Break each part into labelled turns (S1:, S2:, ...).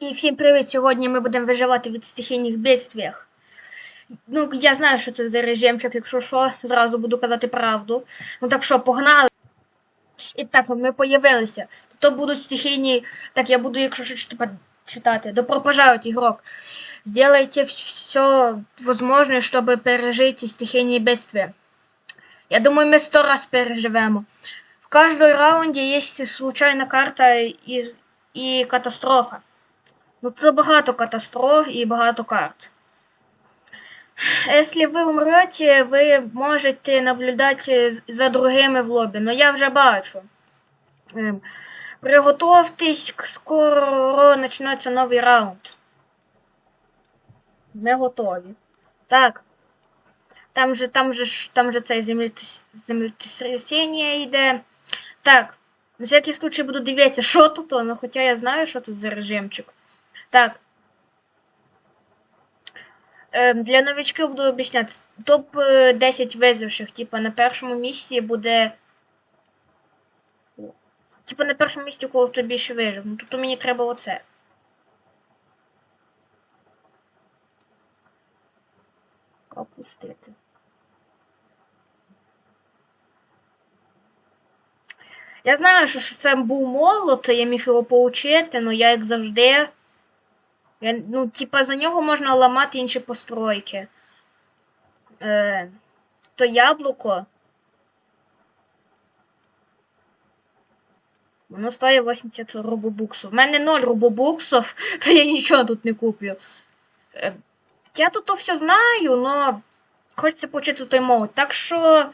S1: І всім привіт! Сьогодні ми будемо виживати від стихійних бедствіях. Ну, я знаю, що це за режимчик, якщо що, зразу буду казати правду. Ну так що, погнали. І так, ми появилися. То будуть стихійні. Так, я буду, якщо що тепер читати. Добро пожаловать, игрок. Сделайте все возможное, чтобы пережить стихийные бедствия. Я думаю, мы сто раз переживемо. В каждом раунде есть случайная карта и, и катастрофа. Ну, тут багато катастроф і багато карт. Якщо ви умрете, ви можете наблюдати за другими в лобі. Ну я вже бачу. Ем, Приготовтесь, скоро почнеться новий раунд. Ми готові. Так. Там же, там же, там же це землетряс- землетрясіння йде. Так. На всякий случай буду дивитися, що тут, ну хоча я знаю, що тут за режимчик. Так. Ем, для новичків буду об'ясняти. Топ е, 10 виживших. Типа на першому місці буде. Типа на першому місці, кого хто більше вижив. Ну тут мені треба оце. Опустити. Я знаю, що це був молот, я міг його поучити, але я як завжди. Я, ну, типа, за нього можна ламати інші постройки. Е, то яблуко. Воно стоїть 80 робобуксів. У мене 0 робобуксів, то я нічого тут не куплю. Е, я тут то все знаю, но хочеться почути той молот. Так що.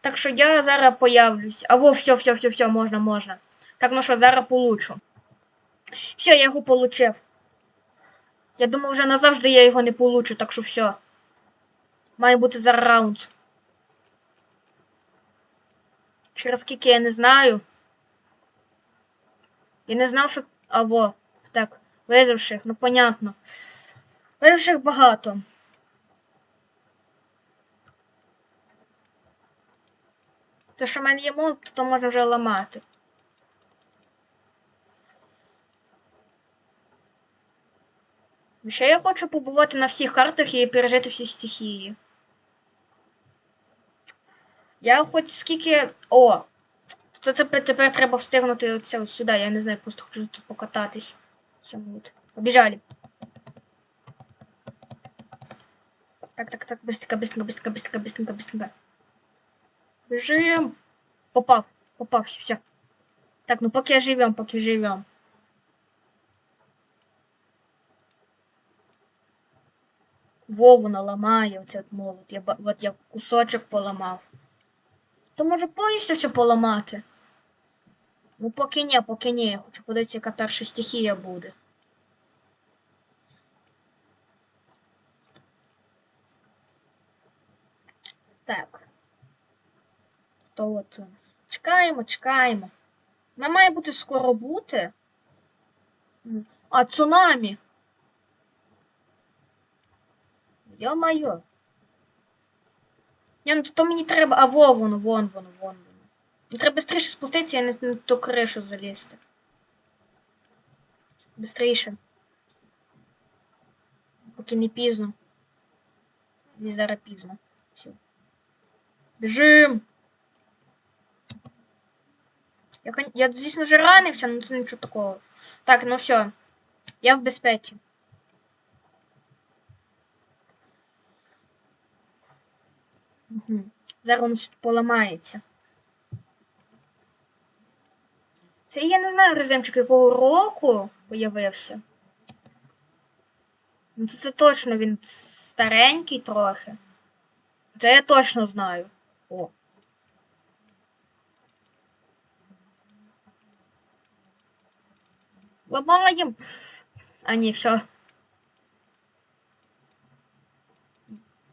S1: Так що я зараз появлюсь. А во, все, все, все, все, можна, можна. Так, ну що, зараз получу. Все, я його получив. Я думав, вже назавжди я його не получу, так що все. Має бути зараз раунд. Через скільки я не знаю. Я не знав, що. Або. Так, виживших, ну понятно. Виживших багато. То, що в мене є молот, то можна вже ламати. Ще я хочу побувати на всіх картах і пережити всі стихії. Я хоч скільки. О! То тепер, тепер треба встигнути оце от сюди. Я не знаю, просто хочу тут покататись. Все, от. Побіжали. Так, так, так, быстренько, быстренько, быстренько, быстренько, быстренько, быстренько. Бежим. Попав, попався, все. Так, ну поки живем, поки живем. Вову наламає оцей от молот. Я, от я кусочок поламав. То може повністю все поламати? Ну поки ні, поки ні. Я хочу подивитися, яка перша стихія буде. Так. То от. Чекаємо, чекаємо. Вона має бути скоро бути. А цунамі. Йо-майо. Ні, ну то мені треба. А во воно, вон воно, вон воно. Мені треба швидше спуститися і на, на ту кришу залізти. Бистріше. Поки не пізно. І зараз пізно. Все. Біжим! Я, я звісно вже ранився, але це нічого такого. Так, ну все. Я в безпеці. Угу. Зараз воно тут поламається. Це я не знаю режимчик якого року появився. Ну це, це точно він старенький трохи. Це я точно знаю. О. Ламаємо. А ні, все.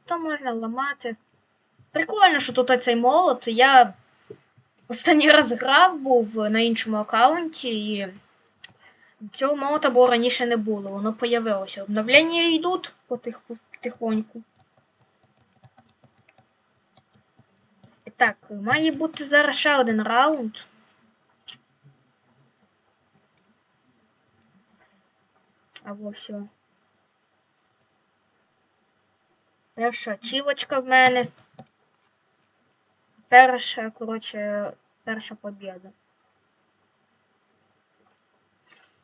S1: То можна ламати. Прикольно, що тут цей молот. Я останній раз грав був на іншому аккаунті і цього молота було раніше не було. Воно появилося. Обновлення йдуть потих, потихоньку. Так, має бути зараз ще один раунд. Або все. Перша ачівочка в мене. Перша, коротше, перша побіда.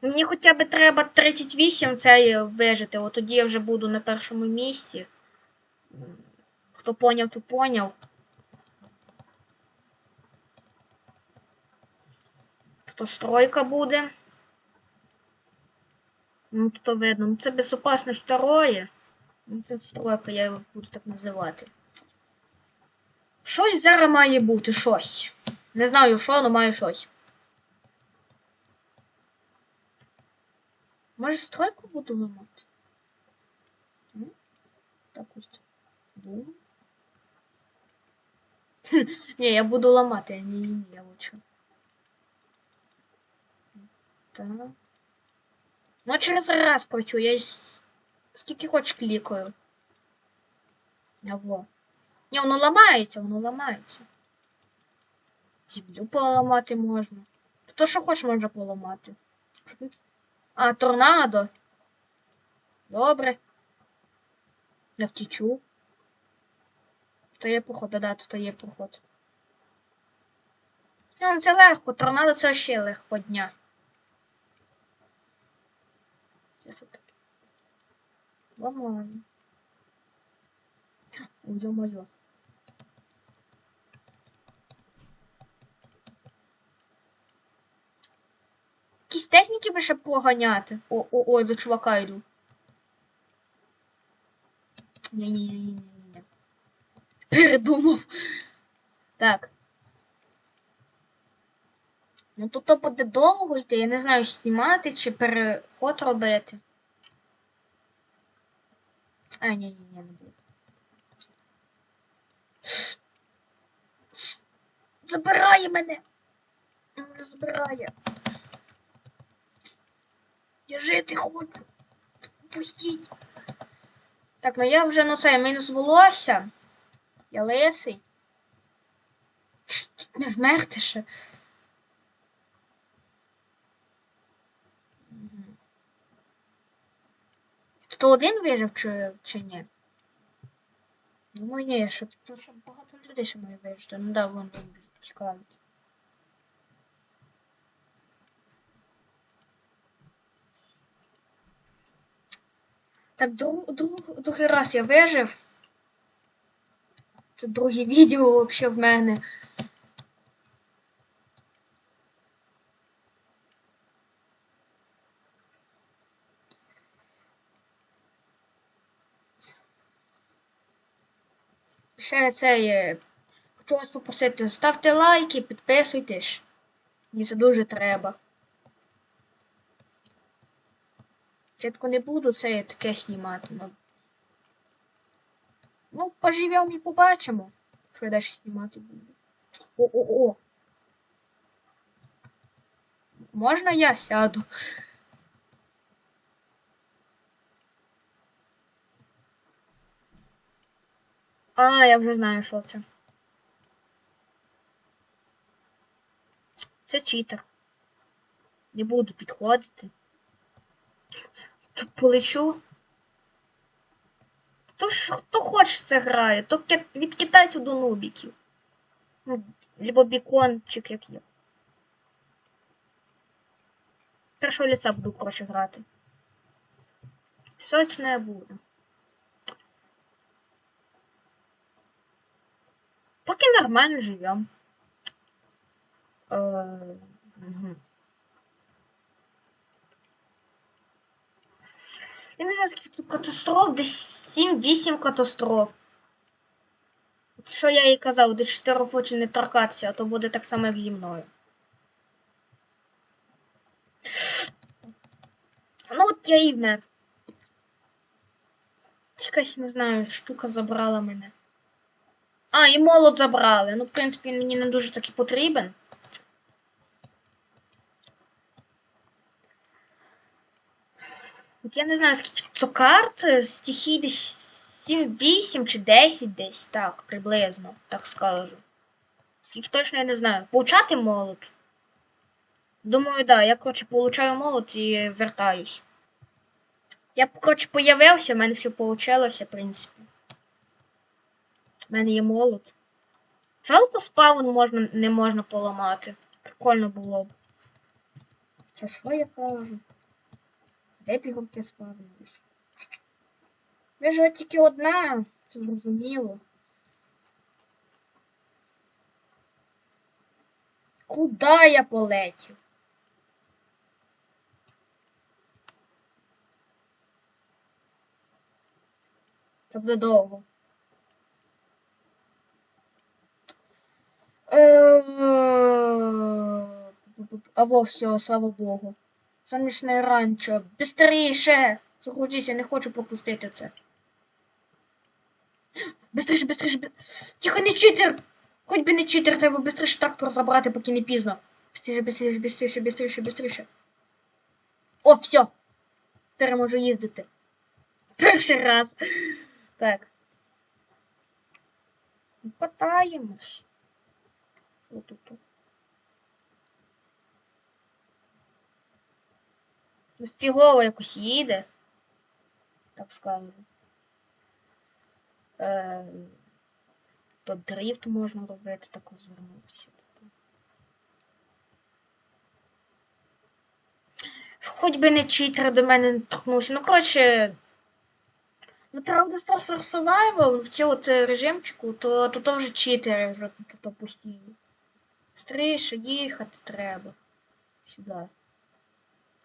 S1: Мені хоча б треба 38 цей вижити, от тоді я вже буду на першому місці. Хто поняв, то поняв. Хто стройка буде. Ну, тут видно. Ну, це безопасність второе. Ну, це стройка, я його буду так називати. Щось зараз має бути, щось. Не знаю що, але має щось. Може стройку буду ламати? Так ось. Бум. Ні, я буду ламати, ні, ні, ні, я лучше. Так. Ну, через раз прочу, я скільки хоч клікаю. Або. Ні, воно ламається, воно ламається. Землю поламати можна. То що хоч можна поламати. А, торнадо. Добре. Я втічу. То є проход, да, тут є проход. Ну, це легко, торнадо це ще легко дня. Це що таке? Ламаю. Ой, ё-моё. Якісь техніки би ще поганяти. О, о, ой, до чувака йду. Ні-ні-ні-ні-ні. Передумав. Так. Ну тут то буде довго йти, я не знаю, знімати чи переход робити. А, ні, ні, ні, не буду. Забирає. Мене Забирає. Я жити хочу. Пустіть. Так, ну я вже ну це мінус волосся. Я лисий. Не вмерти ще. Тут один вижив чи, чи ні? Думаю, ні, що тут багато людей ще має вижити. Ну да, вон вон біжуть, Так, друг, друг, другий раз я вижив. Це друге відео взагалі в мене. Ще це є. Хочу вас попросити, ставте лайки, підписуйтесь. Мені це дуже треба. Спочатку не буду це таке знімати. Ну, ну поживемо і побачимо, що я далі знімати буду. О-о-о. Можна я сяду? А, я вже знаю, що це. Це читер. Не буду підходити. Полечу. Хто ж хто хоче це грає, то від китайців до нубіків. Ну, либо бікончик, як є. Першого ліца буду, коротше, грати. Сочно я буду. Поки нормально живем. Е, угу. Я не знаю, скільки тут катастроф, десь 7-8 катастроф. От що я їй казав, до 4 очі не торкатися, а то буде так само, як зі мною. Ну от я і вмер. Якась, не знаю, штука забрала мене. А, і молот забрали. Ну, в принципі, він мені не дуже таки потрібен. От я не знаю, скільки то карт, е, стихій десь 7-8 чи 10 десь, так, приблизно, так скажу. Скільки точно я не знаю. Получати молот? Думаю, да, я, коротше, получаю молот і вертаюсь. Я, коротше, появився, в мене все вийшло, в принципі. У мене є молот. Жалко спаун можна, не можна поламати. Прикольно було б. Це що я кажу? Де бігунки спавнились? Вижу тільки одна, це зрозуміло. Куда я полетів? Це буде довго. Е, Або все, слава Богу. Сонячне ранчо. Бистріше! Загрузіться, не хочу пропустити це. Бистріше, бистріше, бі- Тихо, не читер! Хоч би не читер, треба бистріше трактор забрати, поки не пізно. Бистріше, бистріше, бистріше, бистріше, бистріше. О, все! Тепер я можу їздити. Перший раз. Так. Катаємось. Що тут? Ну, Фігово якось їде. Так скажу. Е, то дрифт можна робити, так розвернутися. Хоч би не читер до мене не торкнувся. Ну, коротше. Ну, правда, Star Survival в цьому це режимчику, то, то, то вже читери вже тут постійно. Стріше їхати треба. Сюди.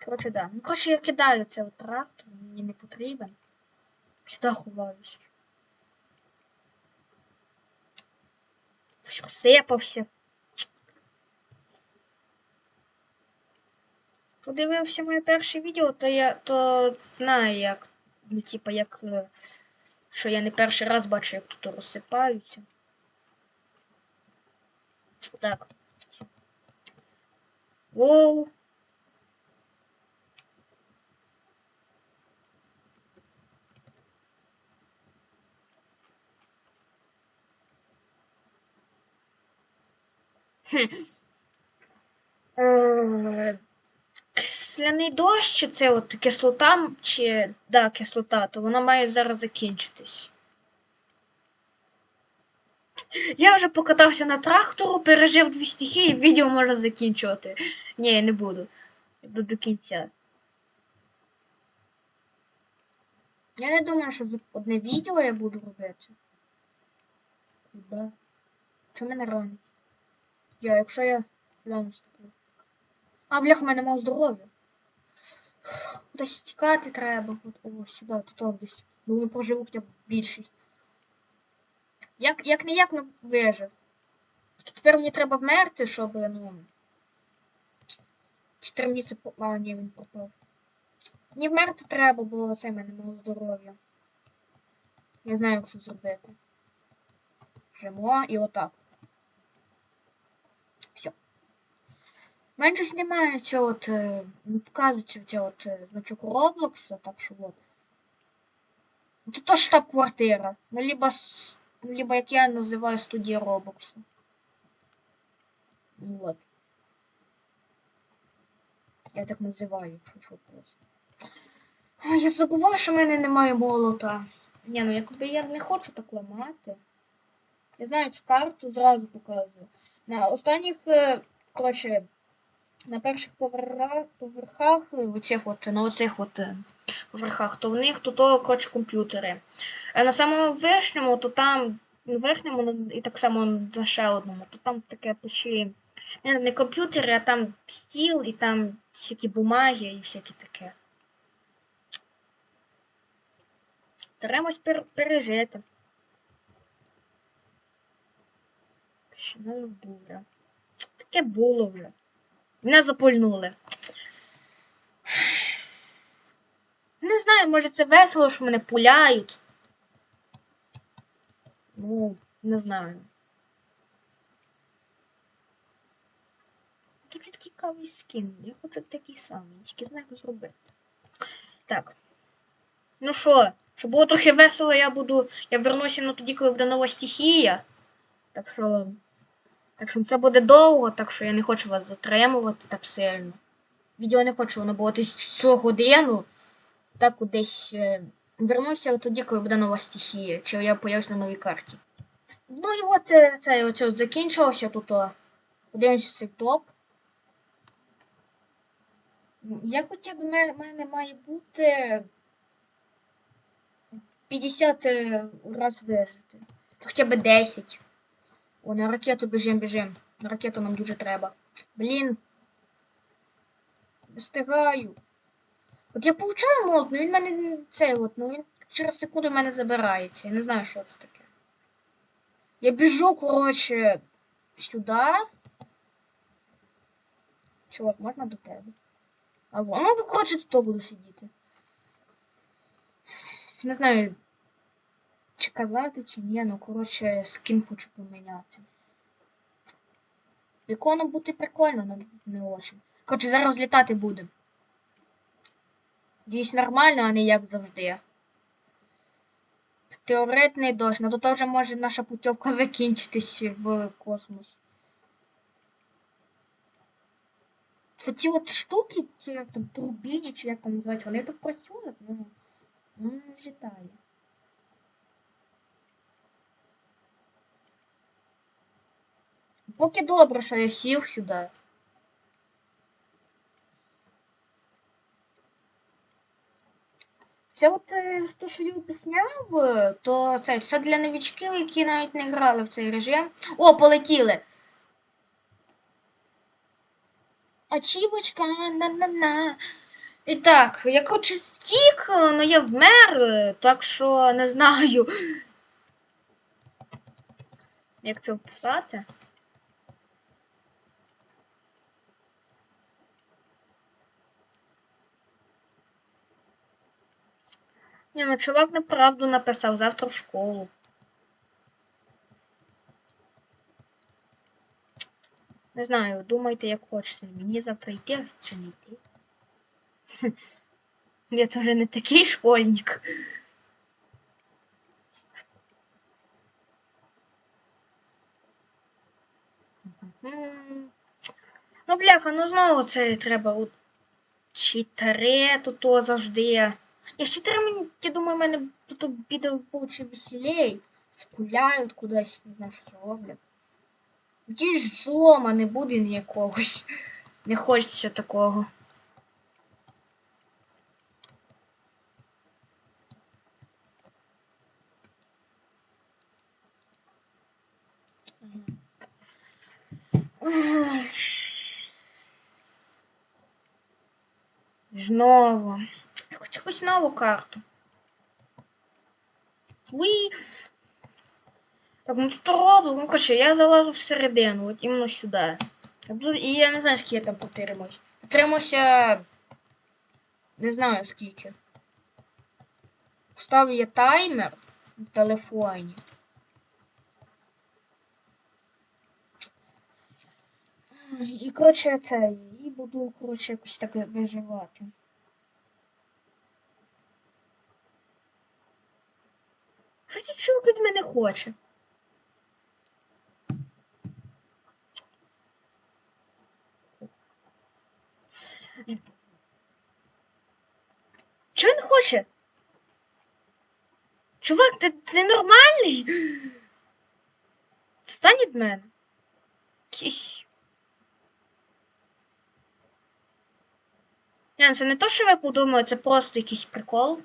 S1: Коротше, да. Ну, коротше, я кидаю цей трактор, мені не потрібен. Сюди ховаюсь. Все, сипався. Хто дивився моє перше відео, то я то знаю, як. Ну, типа, як. е, Що я не перший раз бачу, як тут розсипаються. Так. Воу. Кисляний дощ, чи це от кислота, чи да, кислота, то вона має зараз закінчитись. Я вже покатався на трактору, пережив дві стихії, відео можна закінчувати. Ні, я не буду. Буду до кінця. Я не думаю, що за одне відео я буду робити. Куда? Чому мене ранить? Я, якщо я з тобою. А, блях, в мене мав здоров'я. Кудись тікати треба. О, сюди, тут от десь. Думаю, проживу хоча б більшість. Як, як не як не вижив. Тепер мені треба вмерти, щоб, ну. Треба мені це. А, ні, він пропав. Мені вмерти треба, бо це в мене мало здоров'я. Я знаю, як це зробити. Жимо і отак. Все. Щось немає от, е, не показується от е, значок Роблокса, так що от. Це то штаб-квартира. Ну, либо, либо, як я називаю, студія Роблокса. Вот. Я так називаю, якщо що просто. Ой, я забуваю, що в мене немає молота. Ні, ну якби я не хочу так ламати. Я знаю цю карту, зразу показую. На останніх, е, коротше, на перших поверхах, е, оцих от, на оцих от е, поверхах, то в них то, то коротше, комп'ютери. А на самому верхньому, то там, на верхньому і так само на ще одному, то там таке почти не, не комп'ютери, а там стіл і там всякі бумаги і всяке таке. Стараємось пер пережити. Піщана буря. Таке було вже. Мене запульнули. Не знаю, може це весело, що мене пуляють. Ну, не знаю. Дуже цікавий скін. Я хочу такий самий, тільки знаю, як зробити. Так. Ну що, щоб було трохи весело, я буду. Я вернуся ну, тоді, коли буде нова стихія. Так що. Так що це буде довго, так що я не хочу вас затримувати так сильно. Відео не хочу, воно було десь цілу годину. Так десь е, вернуся тоді, коли буде нова стихія, чи я появлюсь на новій карті. Ну і от е, це оце от закінчилося тут. Подивимося цей топ. Я хоча б в мене має бути 50 е, раз вижити. Хоча б 10. О, на ракету біжим, біжим. На ракету нам дуже треба. Блін. Встигаю. От я получаю мод, ну він мене цей от, ну він через секунду мене забирається. Я не знаю, що це таке. Я біжу, коротше, сюди. Чувак, можна до тебе? А воно, ну, коротше, тут буду сидіти. Не знаю, чи казати, чи ні, ну коротше, скін хочу поміняти. Віконом бути прикольно, але не очень. Коротше, зараз літати будемо. Дійсь нормально, а не як завжди. Теоретний дощ, ну то теж може наша путівка закінчитись в космос. Ці от штуки, ці як там турбіні, чи як там називають, вони тут працюють, ну, ну не злітає. Поки добре, що я сів сюди. Це от е, те, що я об'ясняв, е, то це, це для новічків, які навіть не грали в цей режим. О, полетіли! Ачівочка, на-на-на. І так, я коротше стік, але я вмер, е, так що не знаю. Як це вписати? Ні, ну чувак неправду написав завтра в школу. Не знаю, думайте, як хочете. Мені завтра йти чи не йти. Я теж не такий школьник. Ну, бляха, ну знову це треба читаре тут завжди. Я з чотирами, я думаю, в мене тут піде получше веселей. Спуляють кудись, не знаю, що роблять. Ті ж злома не буде ніякогось. Не хочеться такого. Знову. Якусь нову карту. Уи. Так, ну тут роблю. Ну, короче, я залазу всередину, от іменно сюди. І я не знаю, скільки я там потримуюсь. Потримуюся. Не знаю скільки. Ставлю я таймер в телефоні. І, коротше, це. І буду, коротше, якось так виживати. Що цей чоловік від мене хоче? Чого він хоче? Чувак, ти, ти нормальний? Стань від мене. Це не то, що ви подумали, це просто якийсь прикол.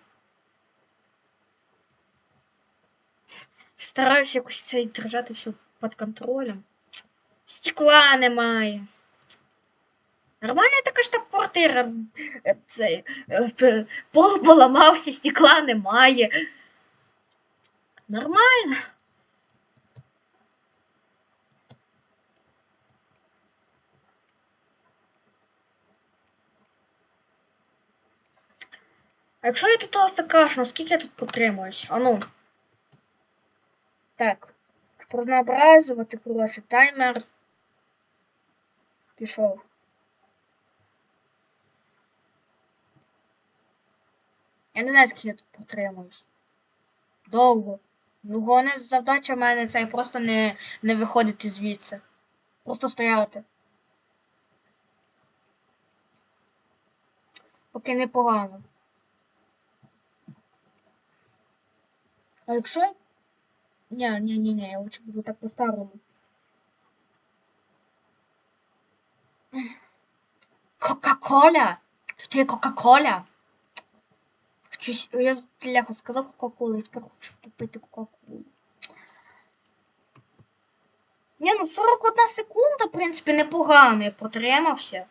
S1: Стараюсь якось це держати все під контролем. Стекла немає. Нормальна така ж та квартира. Е, Це, е, пол поламався, стекла немає. Нормально. А якщо я тут АФКшну, скільки я тут потримуюсь? А ну. Так. Щоб разнообразувати, коротше, таймер. Пішов. Я не знаю, скільки я тут потримуюсь. Довго. Ну, головне завдача в мене це просто не, не виходити звідси. Просто стояти. Поки непогано. А якщо. Я- Ні, ні, ні, ні, я лучше буду так по-старому. Кока-коля! Тут є Кока-коля. Хочу... Я бляха сказав Кока-колу, і тепер хочу купити Кока-колу. Ні, ну 41 секунда, в принципі, непогано, я протримався.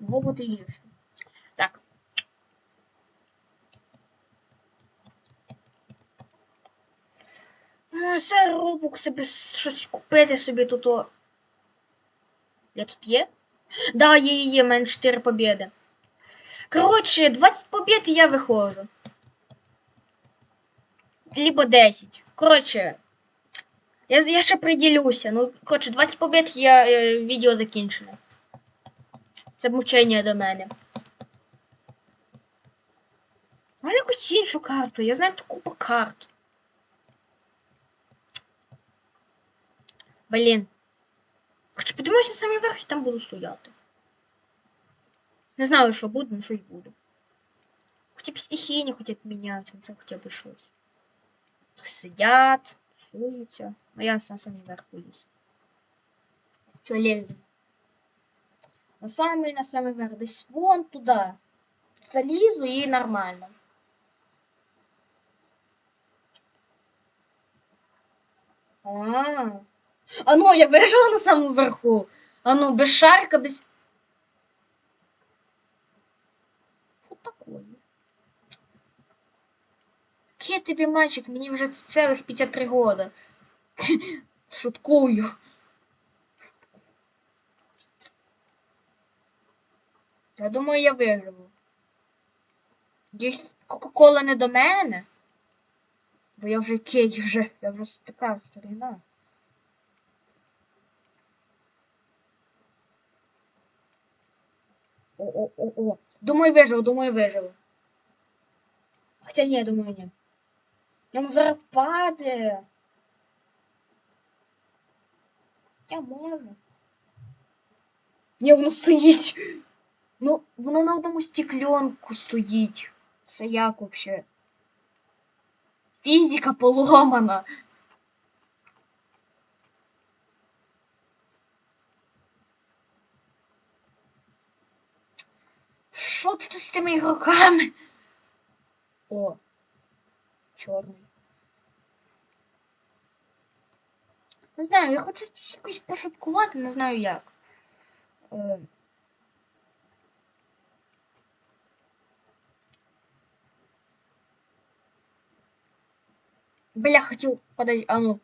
S1: Могло бути гірше. Так. Це рубок собі щось купити собі тут. О... Я тут є? Да, є, є, є, мене 4 побіди. Коротше, 20 побід і я виходжу. Либо 10. Коротше. Я, я ще приділюся. Ну, коротше, 20 побід я е, відео закінчене. Це мучення до мене. А якусь іншу карту. Я знаю таку купу карт. Блін. Хоч подивимося на самий верх і там буду стояти. Не знаю, що буде, але щось буде. Хоча б стихійні, хоча б міняються, це хоча б щось. Сидять, суються. А я на самий верх поліз. Що лезу? На самий, на самий верх. Десь вон туди. Залізу і нормально. А. А ну, я вижила на самому верху. Ну, без шарика, без. Що такое? Я тобі мальчик, мені вже целых 53 года. Шуткую. Я думаю, я виживу. Десь Кока-Кола не до мене. Бо я вже кей вже, я вже така старина. О-о-о-о. Думаю, виживу, думаю, виживу. Хоча ні, думаю, ні. Йому зараз впаде. Я можу. Ні, воно стоїть. Ну, воно на одному стекленку стоїть. Це як вообще? Фізика поломана. Що тут з цими ігроками? О, чорний. Не знаю, я хочу якось пошуткувати, не знаю як. Е, Бля, хотел подать, а ну.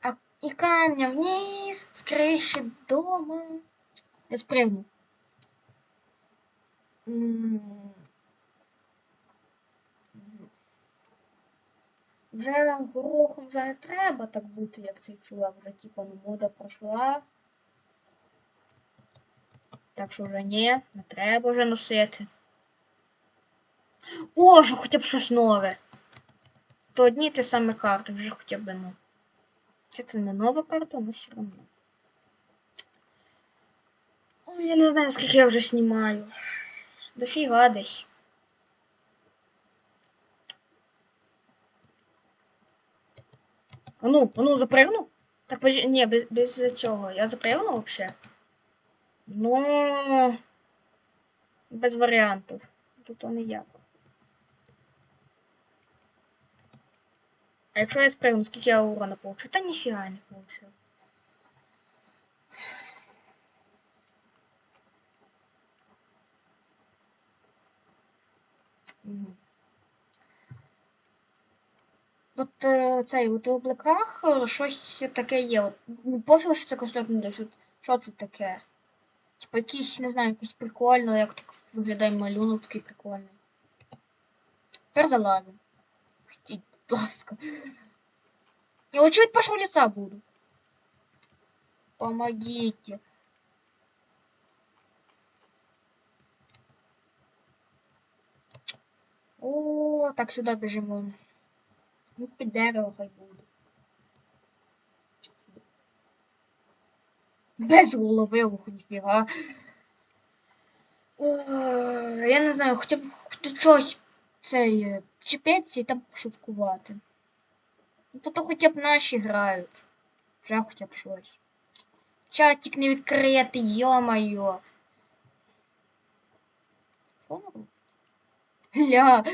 S1: А, и камня вниз, с крыши дома. Я спрыгну. Вже горохом вже не треба так бути, як цей чувак. Вже типа ну мода пройшла. Так що вже ні, не треба вже носити. О, вже хоча б щось нове. То одні ті самі карти, вже хоча б ну. Це це не нова карта, але все одно. Ой, я не знаю, скільки я вже знімаю. Дофіга десь. А ну, а ну запрыгну? Так, подожди, не, без, без цього. Я запрыгну вообще? Ну, без варіантів. Тут то ніяк. А якщо я спрыгну, скільки я урона получу? Та ніфіга не получу. От е, цей, от у облаках е, щось таке є. От, ну, пофіг, що це конструктор. От, що це таке? Типа якийсь, не знаю, якийсь прикольно, як так виглядає малюнок такий прикольний. Тепер. Пустіть, будь ласка. Я чуть пошел лица буду. Помогите. Так сюда бежим. Ну, під дерево хай буде. Без голови, ох, ніфіга. Я не знаю, хоча б хоч щось цей е, чіпеться і там пошуткувати. Ну, то, то хоча б наші грають. Вже хоча б щось. Чатик не відкритий, йо-моє. Ля.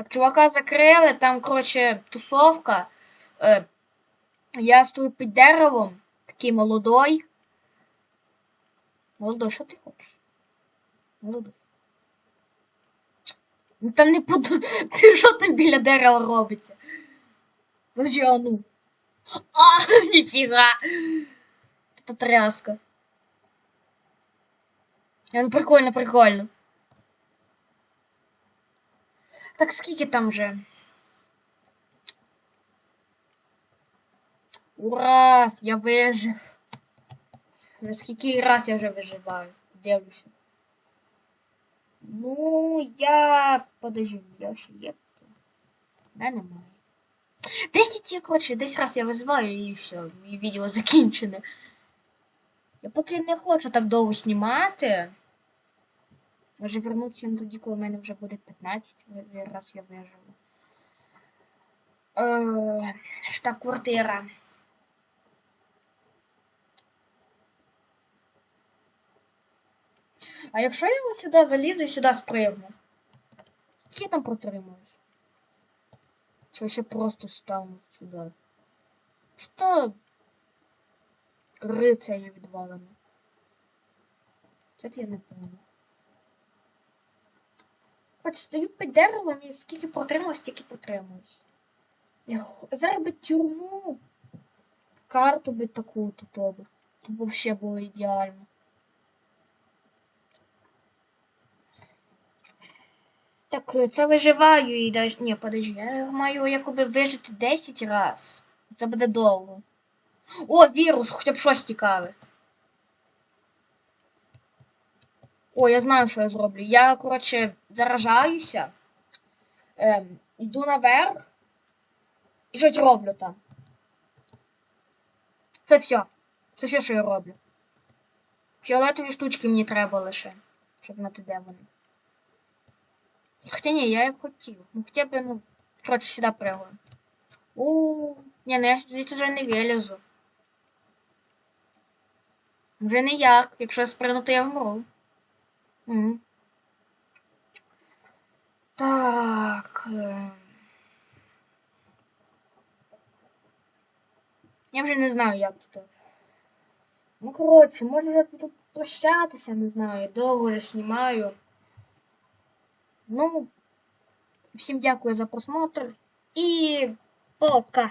S1: Так, чувака закрили, там, коротше, тусовка. Е, я стою під деревом, такий молодой. Молодой, що ти хочеш? Молодой. Ну там не под... Ти що там біля дерева робиться? Подожди, а ну. А, ніфіга. Це тряска. Ну прикольно, прикольно. Так скільки там вже? Ура! Я вижив. Вже скільки раз я вже виживаю. Дивлюся. Ну, я. Подожди, я ще є. Да, немає. Десять я, коротше, десь раз я виживаю і все, і відео закінчене. Я поки не хочу так довго знімати. Може вернутися ну, тоді, коли в мене вже буде 15 раз я виживу. Е, штаб-квартира. А якщо я ось сюди залізу і сюди спригну? Скільки я там протримуюсь? Чи ще просто стану сюди? Що? Риця є відвалена. Це я не пам'ятаю. Хоч стою під деревом і скільки протримуюсь, стільки протримуюсь. Я Зараз би тюрму. Карту би таку тут би. Тут взагалі було ідеально. Так, е, це виживаю і даже. Ні, подожди, я маю якоби вижити 10 раз. Це буде довго. О, вірус, хоча б щось цікаве. О, я знаю, що я зроблю. Я, коротше, заражаюся. Ем, йду наверх. І щось роблю там. Це все. Це все, що я роблю. Фіолетові штучки мені треба лише, щоб знати, де вони. Хоча ні, я як хотів. Ну хоча б, ну, коротше, сюди пригаю. У, ні, ну я звідси вже не вилізу. Вже ніяк. Якщо я спригну, то я вмру. Так. ем. Я вже не знаю, як тут. Ну, коротше, може вже тут прощатися, не знаю. Довго вже знімаю. Ну, всім дякую за просмотр і пока!